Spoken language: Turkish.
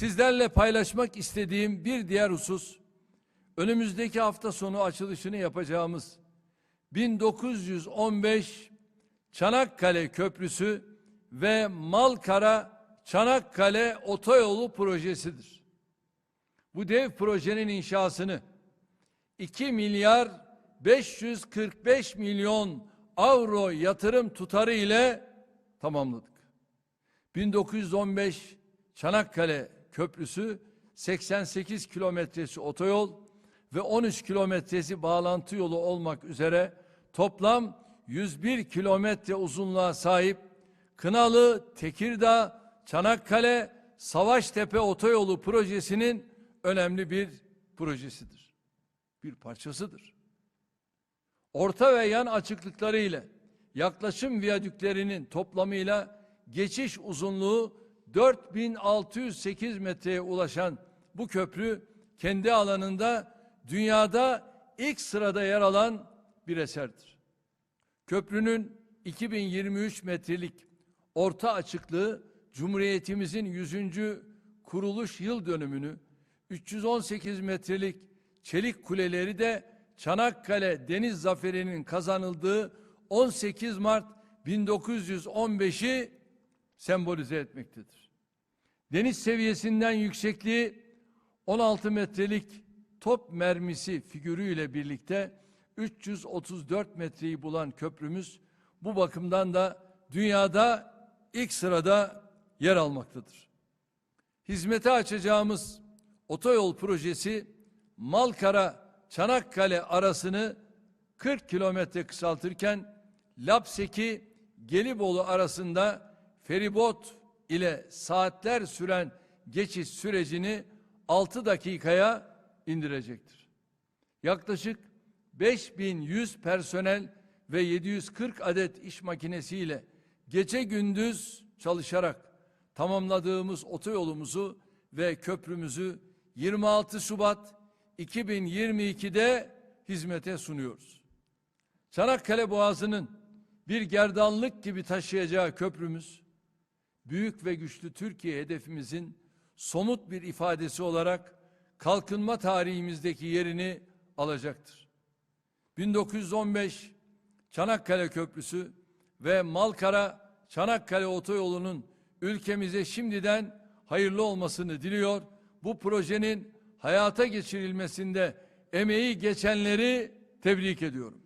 Sizlerle paylaşmak istediğim bir diğer husus, önümüzdeki hafta sonu açılışını yapacağımız 1915 Çanakkale Köprüsü ve Malkara Çanakkale Otoyolu projesidir. Bu dev projenin inşasını 2 milyar 545 milyon avro yatırım tutarı ile tamamladık. 1915 Çanakkale Köprüsü 88 kilometresi otoyol ve 13 kilometresi bağlantı yolu olmak üzere toplam 101 kilometre uzunluğa sahip Kınalı, Tekirdağ, Çanakkale, Savaştepe otoyolu projesinin önemli bir projesidir. Bir parçasıdır. Orta ve yan açıklıkları ile yaklaşım viyadüklerinin toplamıyla geçiş uzunluğu 4608 metreye ulaşan bu köprü kendi alanında dünyada ilk sırada yer alan bir eserdir. Köprünün 2023 metrelik orta açıklığı Cumhuriyetimizin 100. kuruluş yıl dönümünü 318 metrelik çelik kuleleri de Çanakkale Deniz Zaferi'nin kazanıldığı 18 Mart 1915'i sembolize etmektedir. Deniz seviyesinden yüksekliği 16 metrelik top mermisi figürüyle birlikte 334 metreyi bulan köprümüz bu bakımdan da dünyada ilk sırada yer almaktadır. Hizmete açacağımız otoyol projesi Malkara Çanakkale arasını 40 kilometre kısaltırken Lapseki Gelibolu arasında feribot ile saatler süren geçiş sürecini 6 dakikaya indirecektir. Yaklaşık 5100 personel ve 740 adet iş makinesiyle gece gündüz çalışarak tamamladığımız otoyolumuzu ve köprümüzü 26 Şubat 2022'de hizmete sunuyoruz. Çanakkale Boğazı'nın bir gerdanlık gibi taşıyacağı köprümüz, büyük ve güçlü Türkiye hedefimizin somut bir ifadesi olarak kalkınma tarihimizdeki yerini alacaktır. 1915 Çanakkale Köprüsü ve Malkara Çanakkale Otoyolu'nun ülkemize şimdiden hayırlı olmasını diliyor. Bu projenin hayata geçirilmesinde emeği geçenleri tebrik ediyorum.